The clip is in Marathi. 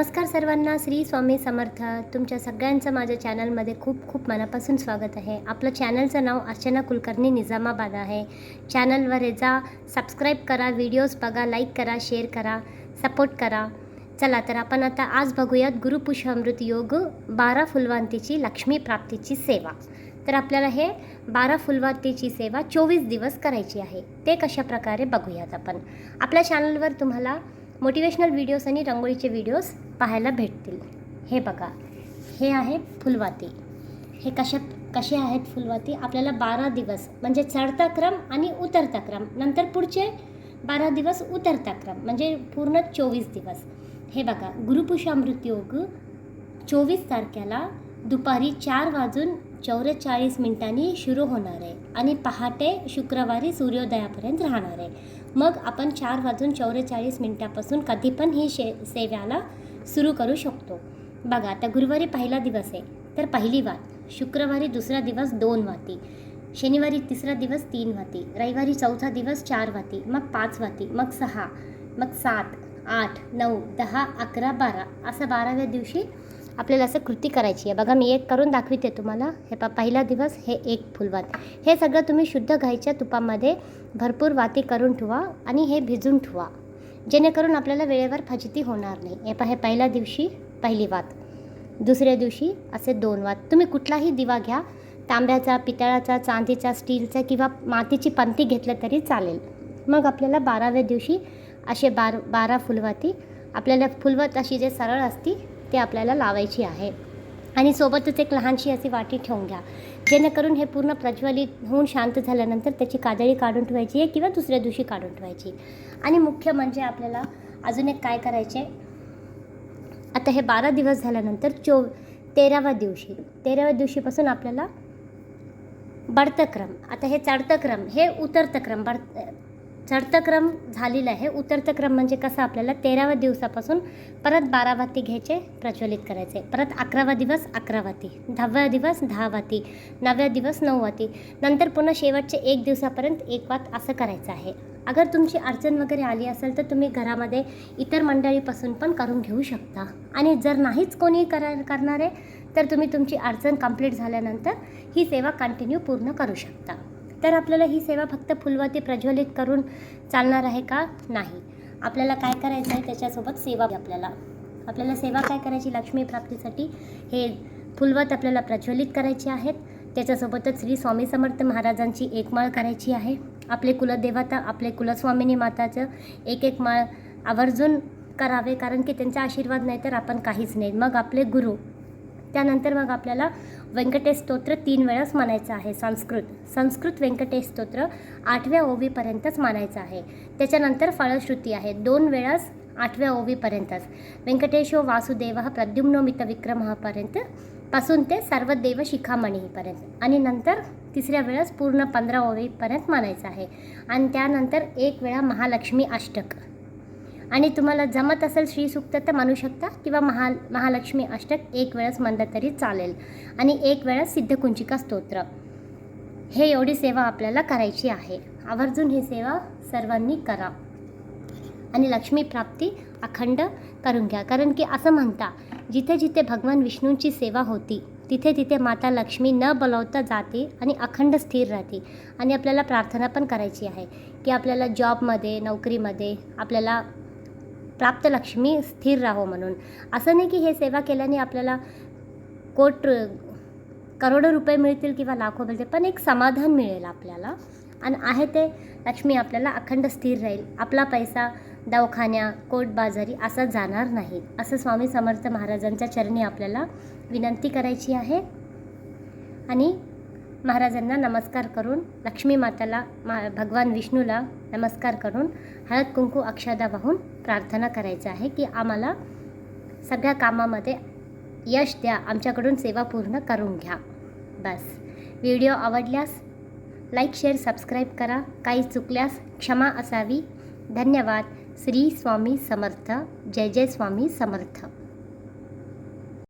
नमस्कार सर्वांना श्री स्वामी समर्थ. तुमच्या सगळ्यांचं माझ्या चॅनलमध्ये खूप खूप मनापासून स्वागत आहे. आपलं चॅनलचं नाव अर्चना कुलकर्णी निजामाबाद आहे. चॅनलवर हे जा सबस्क्राईब करा व्हिडिओज बघा लाईक करा शेअर करा सपोर्ट करा. चला तर आपण आता आज बघूयात गुरुपुष अमृत योग बारा फुलवांतीची लक्ष्मी प्राप्तीची सेवा. तर आपल्याला हे बारा फुलवातीची सेवा चोवीस दिवस करायची आहे. ते कशा प्रकारे बघूयात आपण. आपल्या चॅनलवर तुम्हाला मोटिवेशनल व्हिडिओज आणि रंगोळीचे व्हिडिओज पाहायला भेटतील. हे बघा हे आहे फुलवाती. हे कशा कसे आहेत फुलवाती? आपल्याला बारा दिवस म्हणजे चढता क्रम आणि उतरता क्रम. नंतर पुढचे बारा दिवस उतरता क्रम म्हणजे पूर्ण चोवीस दिवस. हे बघा गुरुपुषामृत योग चोवीस तारखेला दुपारी चार वाजून चौवेचाळीस मिनिटांनी सुरू होणार आहे आणि पहाटे शुक्रवारी सूर्योदयापर्यंत राहणार आहे. मग आपण चार वाजून चौवेचाळीस मिनिटापासून कधी पण ही शे सेव्याला सुरू करू शकतो. बघा आता गुरुवारी पहिला दिवस आहे तर पहिली वात. शुक्रवारी दुसरा दिवस दोन वाती. शनिवारी तिसरा दिवस तीन वाती. रविवारी चौथा दिवस चार वाती. मग पाच वाती. मग सहा. मग सात आठ नऊ दहा अकरा बारा. असं बाराव्या दिवशी आपल्याला असं कृती करायची आहे. बघा मी एक करून दाखवते तुम्हाला. हे पा पहिला दिवस हे एक फुलवात हे सगळं तुम्ही शुद्ध गाईच्या तुपामध्ये भरपूर वाती करून ठेवा आणि हे भिजून ठेवा. जेणेकरून आपल्याला वेळेवर फजिती होणार नाही. हे पा हे पहिल्या दिवशी पहिली वात. दुसऱ्या दिवशी असे दोन वात. तुम्ही कुठलाही दिवा घ्या. तांब्याचा पितळाचा चांदीचा स्टीलचा किंवा मातीची पंती घेतलं तरी चालेल. मग आपल्याला बाराव्या दिवशी असे बार बारा फुलवाती आपल्याला फुलवत अशी जे सरळ असती ते आपल्याला लावायची आहे. आणि सोबतच एक लहानशी अशी वाटी ठेवून घ्या. जेणेकरून हे पूर्ण प्रज्वलित होऊन शांत झाल्यानंतर त्याची कादळी काढून ठेवायची आहे किंवा दुसऱ्या दिवशी काढून ठेवायची आणि मुख्य म्हणजे आपल्याला अजून एक काय करायचे आता हे बारा दिवस झाल्यानंतर चो तेराव्या दिवशी तेराव्या दिवशीपासून आपल्याला बढतं क्रम आता हे चढतं क्रम हे उतरतं क्रम बढ चढतक्रम झालेला आहे. उतरतं क्रम म्हणजे कसं आपल्याला तेराव्या दिवसापासून परत बारा वाती घ्यायचे प्रज्वलित करायचे. परत अकरावा दिवस अकरा वाती दहाव्या दिवस दहा वाती नवव्या दिवस नऊ वाती नंतर पुन्हा शेवटचे एक दिवसापर्यंत एक वात असं करायचं आहे. अगर तुमची अडचण वगैरे आली असेल तर तुम्ही घरामध्ये इतर मंडळीपासून पण करून घेऊ शकता. आणि जर नाहीच कोणी करा करणार आहे तर तुम्ही तुमची अडचण कंप्लीट झाल्यानंतर ही सेवा कंटिन्यू पूर्ण करू शकता. तर आपल्याला ही सेवा फक्त फुलवाती प्रज्वलित करून चालणार आहे का? नाही. आपल्याला काय करायचं आहे त्याच्यासोबत सेवा आपल्याला. आपल्याला सेवा काय करायची? लक्ष्मी प्राप्तीसाठी हे फुलवत आपल्याला प्रज्वलित करायची आहेत. त्याच्यासोबतच श्री स्वामी समर्थ महाराजांची एक माळ करायची आहे. आपले कुलदेवता आपले कुलस्वामिनी माताचं एक एक माळ आवर्जून करावे कारण की त्यांचा आशीर्वाद नाही तर आपण काहीच नाही. मग आपले गुरु त्यानंतर मग आपल्याला व्यंकटेश स्तोत्र तीन वेळाच म्हणायचं आहे. संस्कृत. संस्कृत व्यंकटेश स्तोत्र आठव्या ओवीपर्यंतच म्हणायचं आहे. त्याच्यानंतर फळश्रुती आहे. दोन वेळाच आठव्या ओवीपर्यंतच. व्यंकटेशो वासुदेव प्रद्युम्नो मितविक्रमपर्यंत पासून ते सर्व देव शिखामणीपर्यंत. आणि नंतर तिसऱ्या वेळेस पूर्ण पंधरा ओवीपर्यंत म्हणायचं आहे. आणि त्यानंतर एक वेळा महालक्ष्मी अष्टक. आणि तुम्हाला जमत असेल श्रीसुक्त तर म्हणू शकता किंवा महा महालक्ष्मी अष्टक एक वेळेस म्हणलं तरी चालेल. आणि एक वेळेस सिद्धकुंचिका स्तोत्र. हे एवढी सेवा आपल्याला करायची आहे. आवर्जून ही सेवा सर्वांनी करा. आणि लक्ष्मी प्राप्ती अखंड करून घ्या. कारण की असं म्हणता जिथे जिथे भगवान विष्णूंची सेवा होती तिथे तिथे माता लक्ष्मी न बोलवता जाते आणि अखंड स्थिर राहते. आणि आपल्याला प्रार्थना पण करायची आहे की आपल्याला जॉबमध्ये नोकरीमध्ये आपल्याला प्राप्त लक्ष्मी स्थिर राहो म्हणून. असं नाही की हे सेवा केल्याने आपल्याला कोट करोडो रुपये मिळतील किंवा लाखो मिळतील पण एक समाधान मिळेल आपल्याला. आणि आहे ते लक्ष्मी आपल्याला अखंड स्थिर राहील. आपला पैसा दवाखान्या कोट बाजारी असा जाणार नाही. असं स्वामी समर्थ महाराजांच्या चरणी आपल्याला विनंती करायची आहे. आणि महाराजांना नमस्कार करून लक्ष्मी माताला मा भगवान विष्णूला नमस्कार करून हळद कुंकू अक्षदा वाहून प्रार्थना करायचं आहे की आम्हाला सगळ्या कामामध्ये यश द्या आमच्याकडून सेवा पूर्ण करून घ्या. बस. व्हिडिओ आवडल्यास लाईक शेअर सबस्क्राईब करा. काही चुकल्यास क्षमा असावी. धन्यवाद. श्री स्वामी समर्थ. जय जय स्वामी समर्थ.